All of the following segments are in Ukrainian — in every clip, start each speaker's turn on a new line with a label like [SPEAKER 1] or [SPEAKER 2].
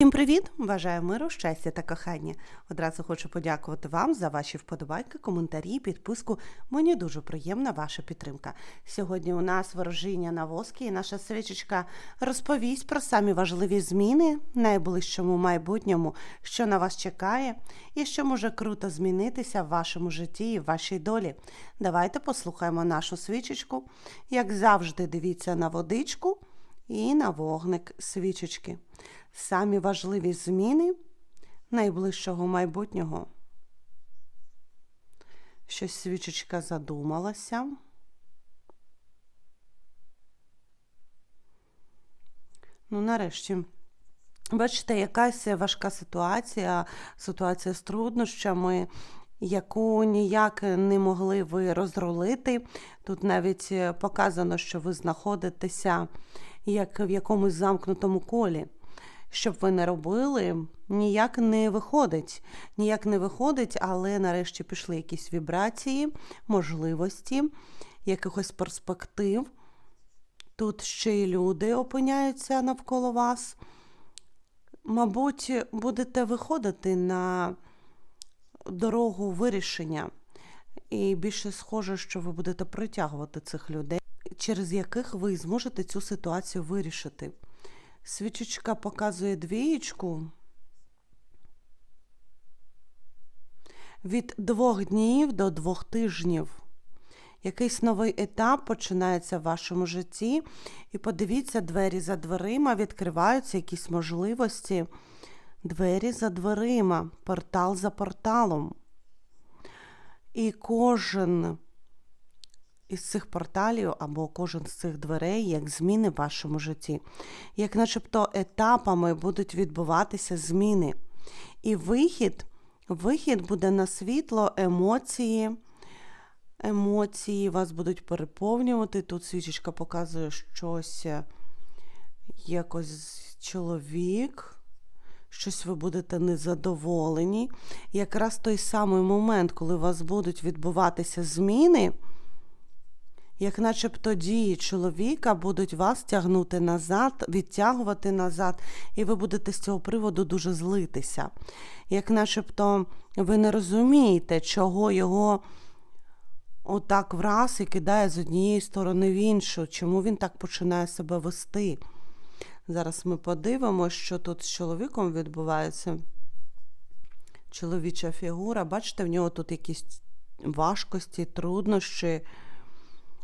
[SPEAKER 1] Всім привіт! Бажаю миру, щастя та кохання. Одразу хочу подякувати вам за ваші вподобайки, коментарі, підписку. Мені дуже приємна ваша підтримка. Сьогодні у нас ворожіння на воскі, і наша свічечка розповість про самі важливі зміни в найближчому майбутньому, що на вас чекає, і що може круто змінитися в вашому житті і в вашій долі. Давайте послухаємо нашу свічечку. Як завжди, дивіться на водичку і на вогник свічечки. Самі важливі зміни найближчого майбутнього. Щось свічечка задумалася. Ну, нарешті. Бачите, якась важка ситуація, ситуація з труднощами, яку ніяк не могли ви розрулити. Тут навіть показано, що ви знаходитеся як в якомусь замкнутому колі. Щоб ви не робили, ніяк не виходить. Ніяк не виходить, але нарешті пішли якісь вібрації, можливості, якихось перспектив. Тут ще й люди опиняються навколо вас. Мабуть, будете виходити на дорогу вирішення, і більше схоже, що ви будете притягувати цих людей, через яких ви зможете цю ситуацію вирішити. Свічечка показує двієчку. Від двох днів до двох тижнів. Якийсь новий етап починається в вашому житті. І подивіться, двері за дверима, відкриваються якісь можливості. Двері за дверима, портал за порталом. І кожен із цих порталів або кожен з цих дверей, як зміни в вашому житті, як начебто етапами будуть відбуватися зміни. І вихід, вихід буде на світло, емоції. Емоції вас будуть переповнювати. Тут свічечка показує щось, якось чоловік. Щось ви будете незадоволені. Якраз той самий момент, коли у вас будуть відбуватися зміни, як начебто дії чоловіка будуть вас тягнути назад, відтягувати назад, і ви будете з цього приводу дуже злитися. Як начебто ви не розумієте, чого його отак враз і кидає з однієї сторони в іншу, чому він так починає себе вести. Зараз ми подивимося, що тут з чоловіком відбувається. Чоловіча фігура, бачите, в нього тут якісь важкості, труднощі.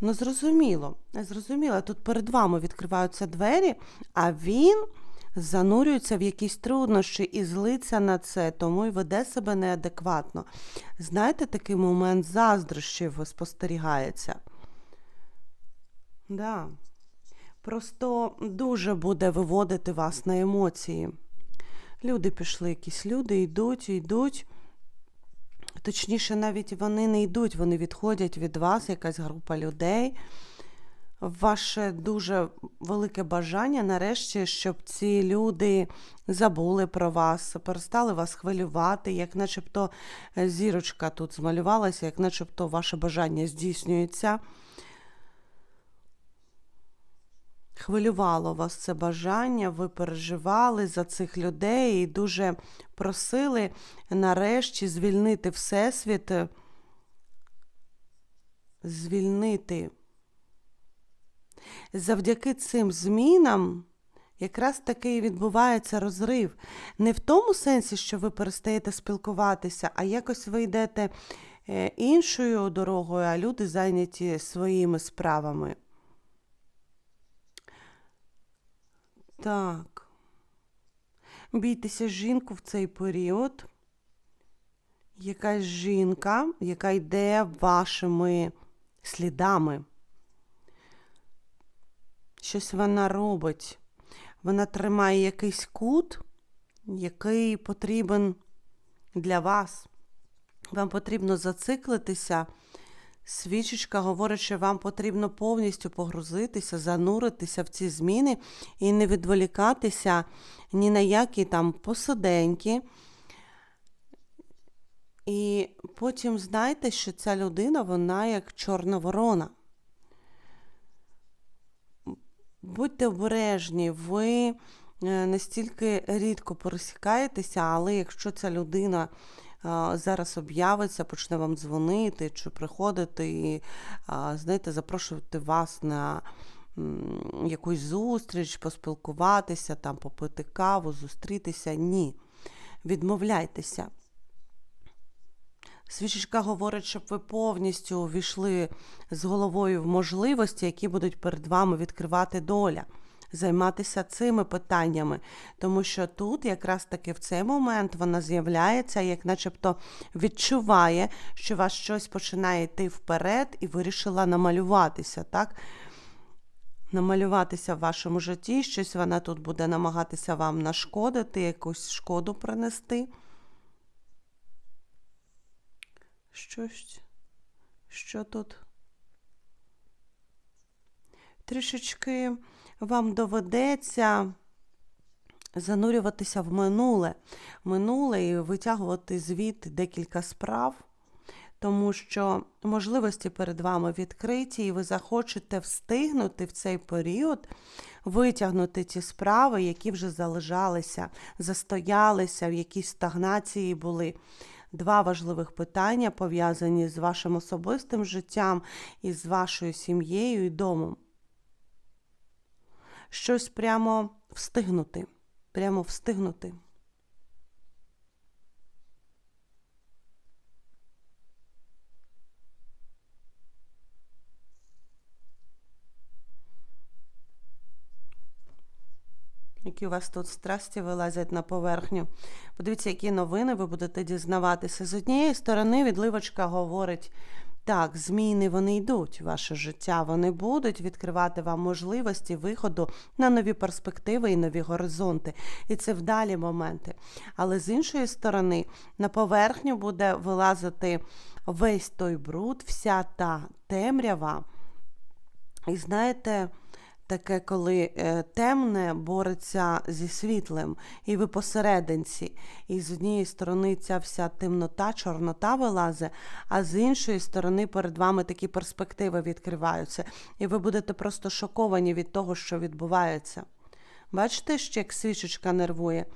[SPEAKER 1] Ну, зрозуміло, зрозуміло, тут перед вами відкриваються двері, а він занурюється в якісь труднощі і злиться на це, тому й веде себе неадекватно. Знаєте, такий момент заздрощів спостерігається? Да. Просто дуже буде виводити вас на емоції. Люди пішли, якісь люди йдуть, йдуть. Точніше, навіть вони не йдуть, вони відходять від вас, якась група людей. Ваше дуже велике бажання нарешті, щоб ці люди забули про вас, перестали вас хвилювати, як начебто зірочка тут змалювалася, як начебто ваше бажання здійснюється. Хвилювало вас це бажання, ви переживали за цих людей і дуже просили нарешті звільнити Всесвіт, звільнити. Завдяки цим змінам якраз таки і відбувається розрив. Не в тому сенсі, що ви перестаєте спілкуватися, а якось ви йдете іншою дорогою, а люди зайняті своїми справами. Так. Бійтеся жінку в цей період. Якась жінка, яка йде вашими слідами. Щось вона робить. Вона тримає якийсь кут, який потрібен для вас. Вам потрібно зациклитися. Свічечка говорить, що вам потрібно повністю погрузитися, зануритися в ці зміни і не відволікатися ні на які там посиденьки. І потім знайте, що ця людина, вона як чорна ворона. Будьте обережні, ви е, настільки рідко пересікаєтеся, але якщо ця людина зараз об'явиться, почне вам дзвонити чи приходити і, знаєте, запрошувати вас на якусь зустріч, поспілкуватися, там, попити каву, зустрітися. Ні. Відмовляйтеся. Свічечка говорить, щоб ви повністю увійшли з головою в можливості, які будуть перед вами відкривати доля займатися цими питаннями, тому що тут, якраз таки в цей момент, вона з'являється, як начебто відчуває, що вас щось починає йти вперед, і вирішила намалюватися, так? Намалюватися в вашому житті, щось вона тут буде намагатися вам нашкодити, якусь шкоду принести. Щось, що тут? Трішечки вам доведеться занурюватися в минуле, минуле і витягувати звідти декілька справ, тому що можливості перед вами відкриті, і ви захочете встигнути в цей період витягнути ті справи, які вже залежалися, застоялися, в якійсь стагнації були. Два важливих питання пов'язані з вашим особистим життям і з вашою сім'єю і домом щось прямо встигнути. Прямо встигнути. Які у вас тут страсті вилазять на поверхню. Подивіться, які новини ви будете дізнаватися. З однієї сторони, відливочка говорить так, зміни вони йдуть ваше життя, вони будуть відкривати вам можливості виходу на нові перспективи і нові горизонти. І це вдалі моменти. Але з іншої сторони, на поверхню буде вилазити весь той бруд, вся та темрява. І знаєте, таке, коли е, темне бореться зі світлим, і ви посерединці. І з однієї сторони ця вся темнота, чорнота вилазить, а з іншої сторони перед вами такі перспективи відкриваються. І ви будете просто шоковані від того, що відбувається. Бачите, ще як свічечка нервує?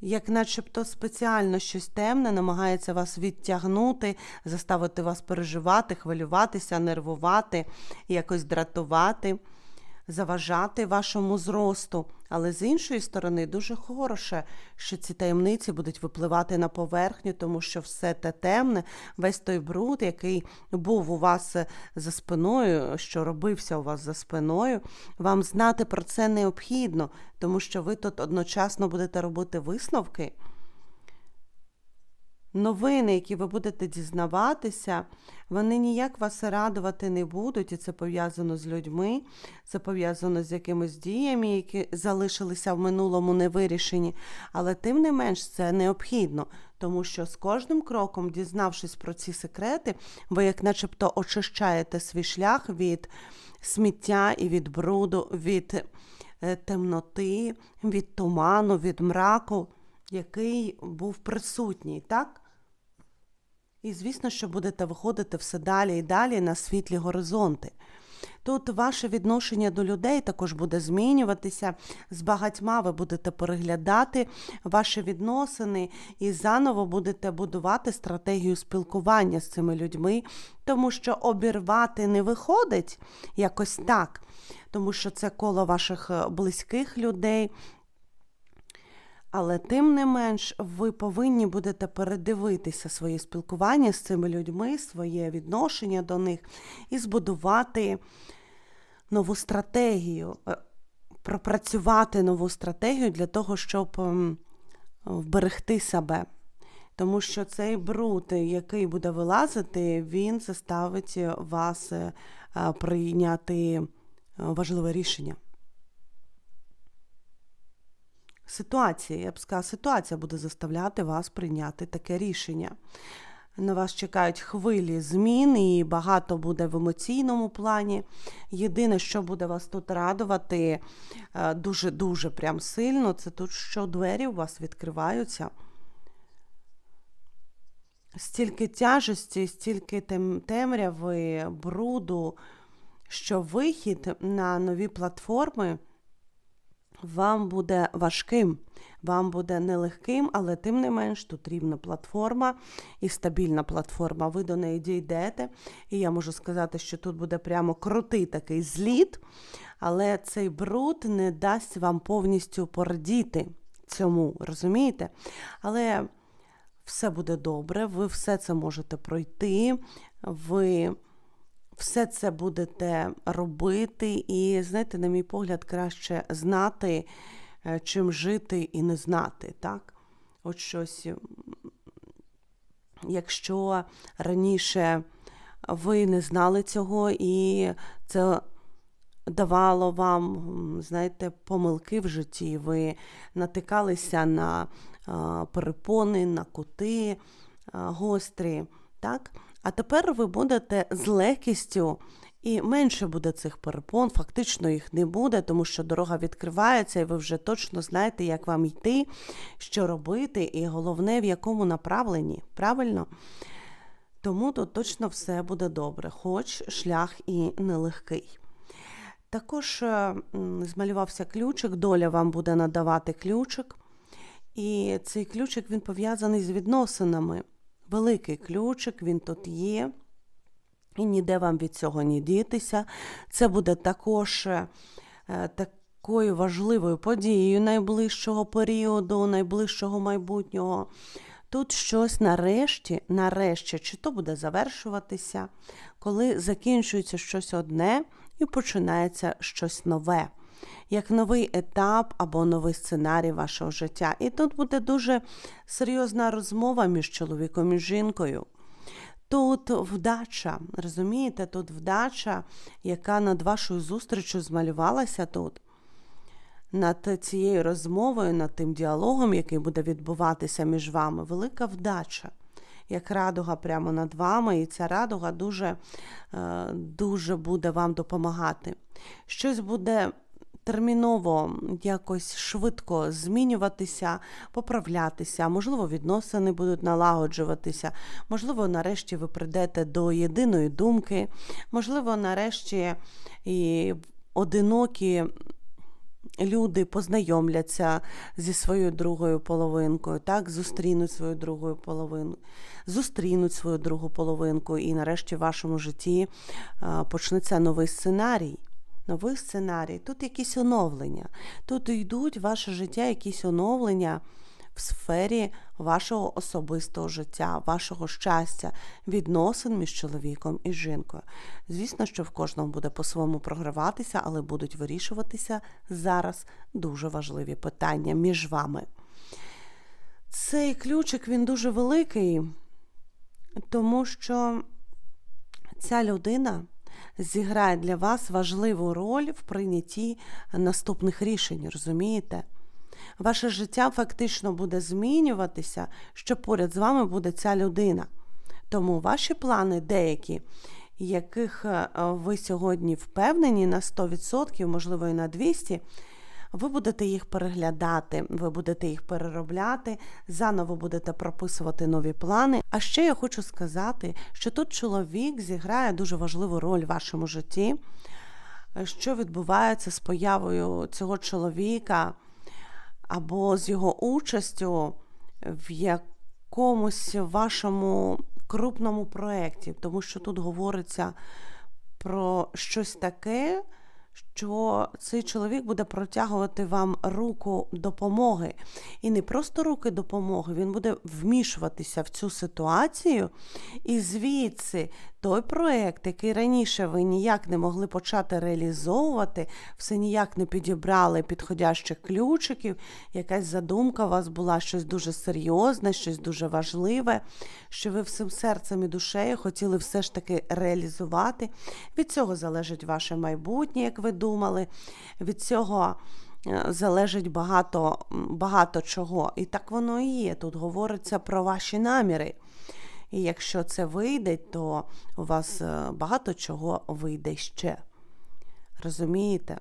[SPEAKER 1] Як начебто спеціально щось темне намагається вас відтягнути, заставити вас переживати, хвилюватися, нервувати, якось дратувати заважати вашому зросту. Але з іншої сторони, дуже хороше, що ці таємниці будуть випливати на поверхню, тому що все те темне, весь той бруд, який був у вас е, за спиною, що робився у вас за спиною, вам знати про це необхідно, тому що ви тут одночасно будете робити висновки новини, які ви будете дізнаватися, вони ніяк вас радувати не будуть, і це пов'язано з людьми, це пов'язано з якимись діями, які залишилися в минулому невирішені. Але тим не менш це необхідно, тому що з кожним кроком, дізнавшись про ці секрети, ви, як начебто, очищаєте свій шлях від сміття і від бруду, від е, темноти, від туману, від мраку. Який був присутній, так? І, звісно, що будете виходити все далі і далі на світлі горизонти. Тут ваше відношення до людей також буде змінюватися. З багатьма ви будете переглядати ваші відносини і заново будете будувати стратегію спілкування з цими людьми, тому що обірвати не виходить якось так, тому що це коло ваших близьких людей. Але тим не менш, ви повинні будете передивитися своє спілкування з цими людьми, своє відношення до них і збудувати нову стратегію, е, пропрацювати нову стратегію для того, щоб ем, вберегти себе. Тому що цей бруд, який буде вилазити, він заставить вас е, прийняти е, важливе рішення. Ситуація, я б сказала, ситуація буде заставляти вас прийняти таке рішення. На вас чекають хвилі змін, і багато буде в емоційному плані. Єдине, що буде вас тут радувати дуже-дуже прям сильно, це тут, що двері у вас відкриваються. Стільки тяжесті, стільки темряви, бруду, що вихід на нові платформи вам буде важким, вам буде нелегким, але тим не менш тут рівна платформа і стабільна платформа. Ви до неї дійдете. І я можу сказати, що тут буде прямо крутий такий зліт, але цей бруд не дасть вам повністю порадіти цьому, розумієте? Але все буде добре, ви все це можете пройти, ви все це будете робити, і, знаєте, на мій погляд, краще знати, е, чим жити і не знати. так? От щось, якщо раніше ви не знали цього, і це давало вам, знаєте, помилки в житті, ви натикалися на перепони, на кути гострі, так? А тепер ви будете з легкістю і менше буде цих перепон, фактично їх не буде, тому що дорога відкривається, і ви вже точно знаєте, як вам йти, що робити, і головне, в якому направленні. Правильно? Тому тут точно все буде добре, хоч шлях і нелегкий. Також е, змалювався ключик, доля вам буде надавати ключик. І цей ключик він пов'язаний з відносинами. Великий ключик, він тут є. І ніде вам від цього не дітися. Це буде також е, такою важливою подією найближчого періоду, найближчого майбутнього. Тут щось нарешті, нарешті, чи то буде завершуватися, коли закінчується щось одне і починається щось нове, як новий етап або новий сценарій вашого життя. І тут буде дуже серйозна розмова між чоловіком і жінкою. Тут вдача, розумієте, тут вдача, яка над вашою зустрічю змалювалася тут, над цією розмовою, над тим діалогом, який буде відбуватися між вами, велика вдача, як радуга прямо над вами, і ця радуга дуже, е, дуже буде вам допомагати. Щось буде терміново якось швидко змінюватися, поправлятися, можливо, відносини будуть налагоджуватися, можливо, нарешті ви прийдете до єдиної думки, можливо, нарешті і одинокі. Люди познайомляться зі своєю другою половинкою, так, зустрінуть свою другу половину, зустрінуть свою другу половинку, і нарешті в вашому житті почнеться новий сценарій новий сценарій, тут якісь оновлення. Тут йдуть ваше життя якісь оновлення в сфері вашого особистого життя, вашого щастя, відносин між чоловіком і жінкою. Звісно, що в кожному буде по-своєму програватися, але будуть вирішуватися зараз дуже важливі питання між вами. Цей ключик він дуже великий, тому що ця людина зіграє для вас важливу роль в прийнятті наступних рішень, розумієте? Ваше життя фактично буде змінюватися, що поряд з вами буде ця людина. Тому ваші плани деякі, яких е, ви сьогодні впевнені на 100%, можливо, і на 200%, ви будете їх переглядати, ви будете їх переробляти, заново будете прописувати нові плани. А ще я хочу сказати, що тут чоловік зіграє дуже важливу роль в вашому житті, що відбувається з появою цього чоловіка або з його участю в якомусь вашому крупному проєкті, тому що тут говориться про щось таке що цей чоловік буде протягувати вам руку допомоги. І не просто руки допомоги, він буде вмішуватися в цю ситуацію. І звідси той проєкт, який раніше ви ніяк не могли почати реалізовувати, все ніяк не підібрали підходящих ключиків, якась задумка у вас була щось дуже серйозне, щось дуже важливе, що ви всім серцем і душею хотіли все ж таки реалізувати. Від цього залежить ваше майбутнє, як ви думали. Від цього. Е, залежить багато багато чого. І так воно і є. Тут говориться про ваші наміри. І якщо це вийде, то у вас е, багато чого вийде ще. Розумієте?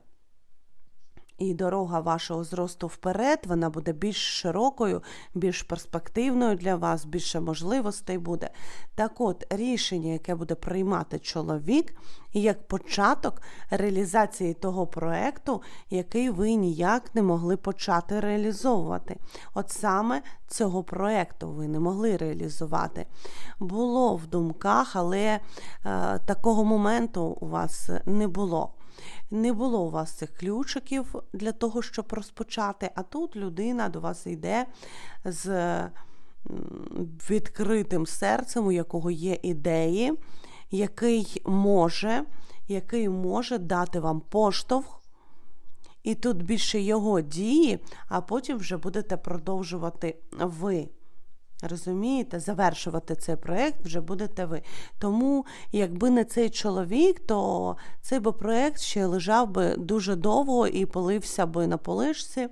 [SPEAKER 1] І дорога вашого зросту вперед, вона буде більш широкою, більш перспективною для вас, більше можливостей буде. Так от, рішення, яке буде приймати чоловік, як початок реалізації того проекту, який ви ніяк не могли почати реалізовувати. От саме цього проекту ви не могли реалізувати. Було в думках, але е, такого моменту у вас не було. Не було у вас цих ключиків для того, щоб розпочати, а тут людина до вас йде з відкритим серцем, у якого є ідеї, який може, який може дати вам поштовх. І тут більше його дії, а потім вже будете продовжувати ви. Розумієте, завершувати цей проєкт вже будете ви. Тому, якби не цей чоловік, то цей би проєкт ще лежав би дуже довго і полився би на полишці.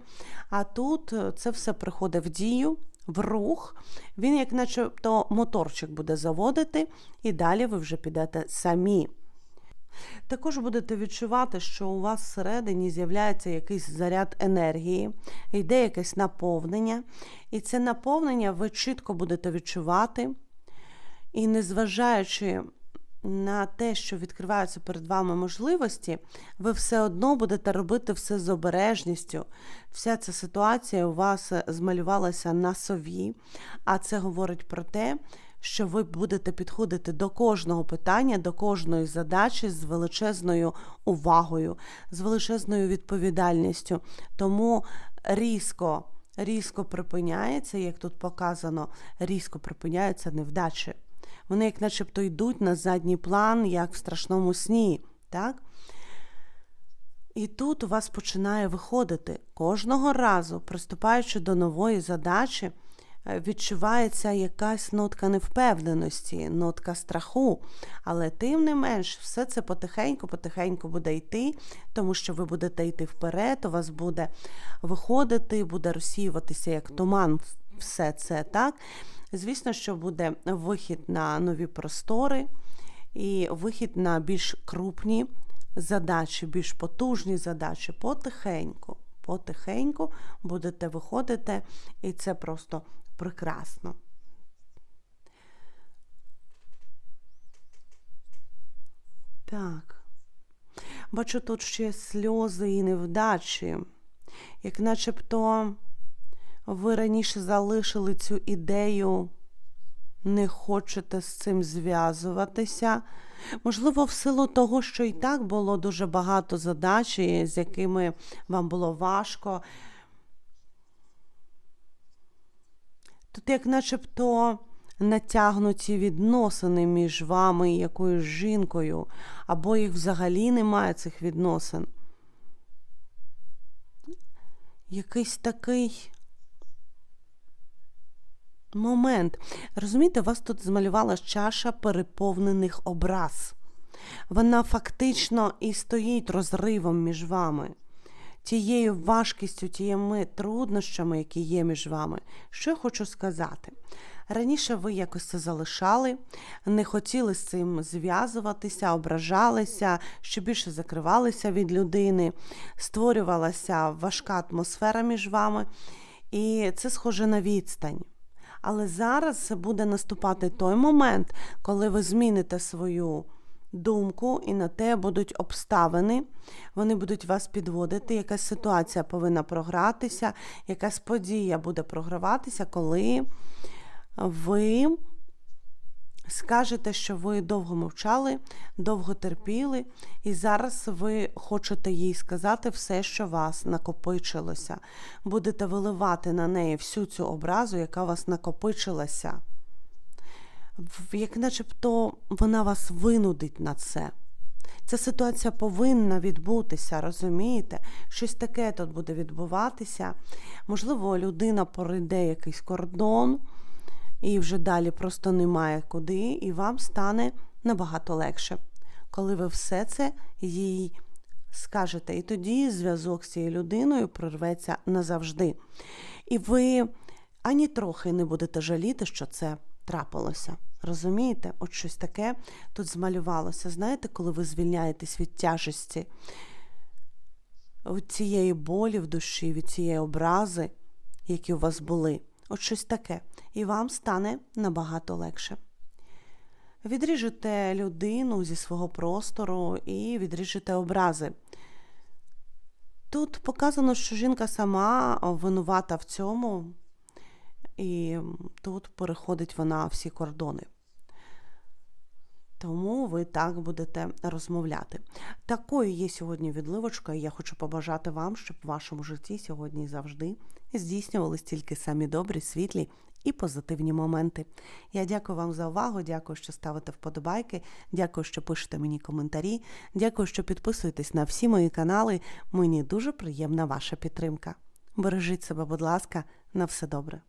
[SPEAKER 1] А тут це все приходить в дію, в рух. Він, як начебто, моторчик буде заводити, і далі ви вже підете самі. Також будете відчувати, що у вас всередині з'являється якийсь заряд енергії, йде якесь наповнення, і це наповнення ви чітко будете відчувати. І незважаючи на те, що відкриваються перед вами можливості, ви все одно будете робити все з обережністю. Вся ця ситуація у вас змалювалася на сові, а це говорить про те, що ви будете підходити до кожного питання, до кожної задачі з величезною увагою, з величезною відповідальністю. Тому різко, різко припиняється, як тут показано, різко припиняються невдачі. Вони, як начебто, йдуть на задній план, як в страшному сні. так? І тут у вас починає виходити кожного разу, приступаючи до нової задачі, відчувається якась нотка невпевненості, нотка страху. Але тим не менш, все це потихеньку-потихеньку буде йти, тому що ви будете йти вперед, у вас буде виходити, буде розсіюватися як туман, все це так. Звісно, що буде вихід на нові простори і вихід на більш крупні задачі, більш потужні задачі потихеньку. Потихеньку будете виходити, і це просто прекрасно. Так. Бачу тут ще сльози і невдачі, як начебто ви раніше залишили цю ідею, не хочете з цим зв'язуватися. Можливо, в силу того, що і так було дуже багато задач, з якими вам було важко. Тут, як начебто, натягнуті відносини між вами і якоюсь жінкою, або їх взагалі немає цих відносин. Якийсь такий момент. Розумієте, вас тут змалювала чаша переповнених образ. Вона фактично і стоїть розривом між вами тією важкістю, тією труднощами, які є між вами. Що я хочу сказати? Раніше ви якось це залишали, не хотіли з цим зв'язуватися, ображалися, що більше закривалися від людини, створювалася важка атмосфера між вами, і це схоже на відстань. Але зараз буде наступати той момент, коли ви зміните свою думку, і на те будуть обставини, вони будуть вас підводити. Якась ситуація повинна програтися, якась подія буде програватися, коли ви скажете, що ви довго мовчали, довго терпіли, і зараз ви хочете їй сказати все, що вас накопичилося. Будете виливати на неї всю цю образу, яка у вас накопичилася як начебто вона вас винудить на це. Ця ситуація повинна відбутися, розумієте? Щось таке тут буде відбуватися. Можливо, людина пройде якийсь кордон, і вже далі просто немає куди, і вам стане набагато легше, коли ви все це їй скажете. І тоді зв'язок з цією людиною прорветься назавжди. І ви ані трохи не будете жаліти, що це трапилося. Розумієте? От щось таке тут змалювалося. Знаєте, коли ви звільняєтесь від тяжесті? від цієї болі в душі, від цієї образи, які у вас були. От щось таке. І вам стане набагато легше. Відріжете людину зі свого простору і відріжете образи. Тут показано, що жінка сама винувата в цьому, і тут переходить вона всі кордони. Тому ви так будете розмовляти. Такою є сьогодні відливочка, і я хочу побажати вам, щоб в вашому житті сьогодні і завжди здійснювались тільки самі добрі, світлі і позитивні моменти. Я дякую вам за увагу, дякую, що ставите вподобайки, дякую, що пишете мені коментарі, дякую, що підписуєтесь на всі мої канали. Мені дуже приємна ваша підтримка. Бережіть себе, будь ласка, на все добре.